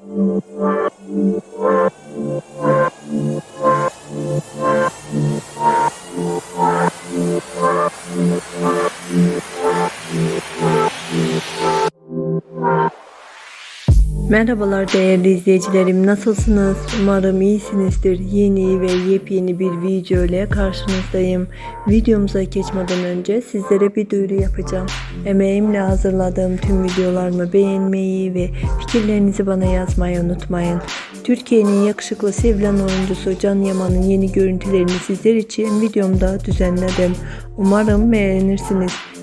Thank you. Merhabalar değerli izleyicilerim nasılsınız? Umarım iyisinizdir. Yeni ve yepyeni bir video ile karşınızdayım. Videomuza geçmeden önce sizlere bir duyuru yapacağım. Emeğimle hazırladığım tüm videolarımı beğenmeyi ve fikirlerinizi bana yazmayı unutmayın. Türkiye'nin yakışıklı sevilen oyuncusu Can Yaman'ın yeni görüntülerini sizler için videomda düzenledim. Umarım beğenirsiniz.